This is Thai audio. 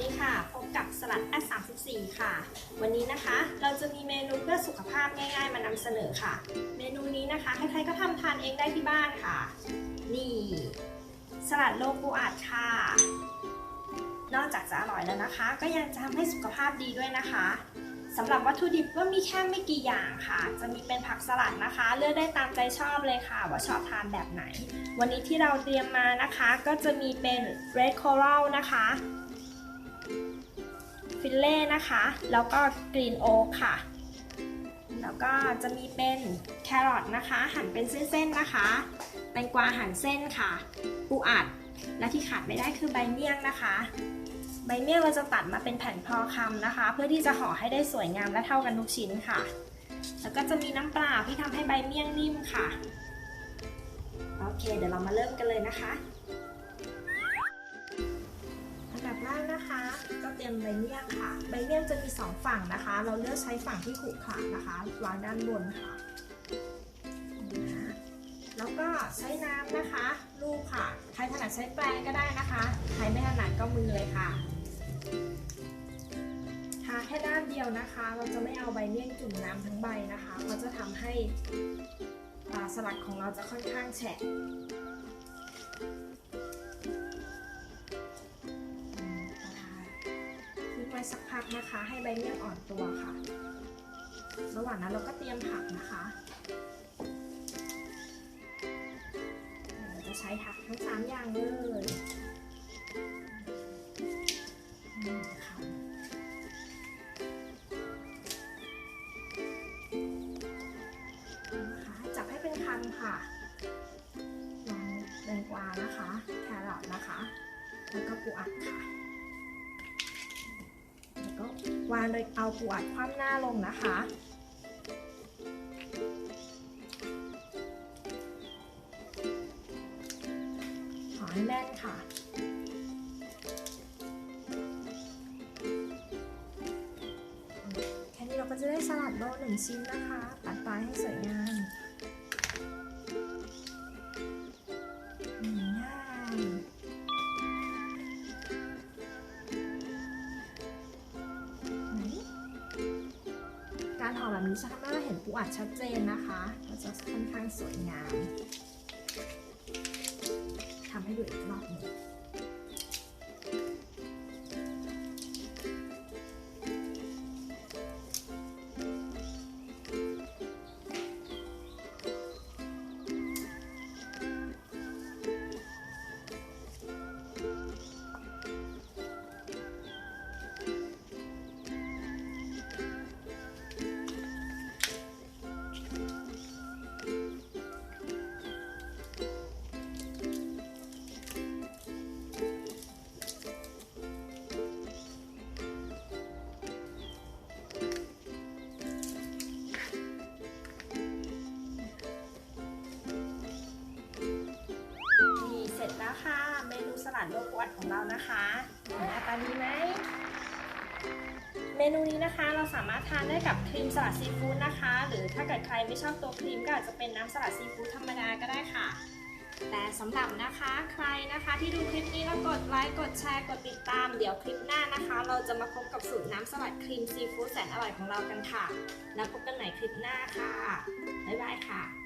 ดีค่ะ พบกับสลัดแอด34 ค่ะ วันนี้นะคะ เราจะมีเมนูเพื่อสุขภาพง่ายๆ มานำเสนอค่ะ เมนูนี้นะคะใครๆก็ทำทานเองได้ที่บ้านค่ะ นี่ สลัดโลปูอัดค่ะ นอกจากจะอร่อยแล้วนะคะ ก็ยังจะทำให้สุขภาพดีด้วยนะคะสำหรับวัตถุดิบก็มีแค่ไม่กี่อย่างค่ะ จะมีเป็นผักสลัดนะคะ เลือกได้ตามใจชอบเลยค่ะ ว่าชอบทานแบบไหน วันนี้ที่เราเตรียมมานะคะ ก็จะมีเป็น red coral นะคะ ฟิลเล่นะคะ แล้วก็กรีนโอ๊กค่ะ แล้วก็จะมีเป็นแครอทนะคะ หั่นเป็นเส้นๆนะคะแตงกวาหั่นเส้นค่ะ ปูอัด และที่ขาดไม่ได้คือใบเมี่ยงนะคะ ใบเมี่ยงเราจะตัดมาเป็นแผ่นพอคำนะคะ เพื่อที่จะห่อให้ได้สวยงามและเท่ากันทุกชิ้นค่ะ แล้วก็จะมีน้ำเปล่าที่ทำให้ใบเมี่ยงนิ่มค่ะ โอเค เดี๋ยวเรามาเริ่มกันเลยนะคะ อันดับแรกนะคะ เตรียมใบเมี่ยงค่ะ ใบเมี่ยงจะมีสองฝั่งนะคะ เราเลือกใช้ฝั่งที่ขรุขระนะคะ วางด้านบนค่ะ แล้วก็ใช้น้ำนะคะลูบค่ะ ใครถนัดใช้แปรงก็ได้นะคะ ใครไม่ถนัดก็มือเลยค่ะทาแค่ด้านเดียวนะคะ เราจะไม่เอาใบเมี่ยงจุ่มน้ำทั้งใบนะคะเพราะจะทำให้สลัดของเราจะค่อนข้างแฉะ ว้สักพักนะคะ ให้ใบเมี่ยงอ่อนตัวค่ะ ระหว่างนั้นเราก็เตรียมผักนะคะเราจะใช้ผักทั้งสามอย่างเลยนี่ค่ะนะคะจับให้เป็นคันค่ะวางแตงกวานะคะ แครอทนะคะ แล้วก็ปูอัดค่ะ วางโดยเอาปูอัดคว่ำหน้าลงนะคะ ขอให้แน่นค่ะแค่นี้เราก็จะได้สลัดโลหนึ่งชิ้นนะคะ ตัดปลายให้สวยงามารห่อแบบนี้จะทำให้เราเห็นปูอัดชัดเจนนะคะก็จะค่อนข้างสวยงามทำให้ดูอีกรอบหนึ่ง เมนูสลัดโลกวัดของเรานะคะหน้าตาดีไหม เมนูนี้นะคะเราสามารถทานได้กับครีมสลัดซีฟู้ดนะคะ หรือถ้าเกิดใครไม่ชอบตัวครีมก็อาจจะเป็นน้ำสลัดซีฟู้ดธรรมดาก็ได้ค่ะ แต่สำหรับนะคะใครนะคะที่ดูคลิปนี้แล้วกดไลค์กดแชร์กดติดตาม เดี๋ยวคลิปหน้านะคะ เราจะมาพบกับสูตรน้ำสลัดครีมซีฟู้ดแสนอร่อยของเรากันค่ะ แล้วพบกันใหม่คลิปหน้าค่ะบ๊ายบายค่ะ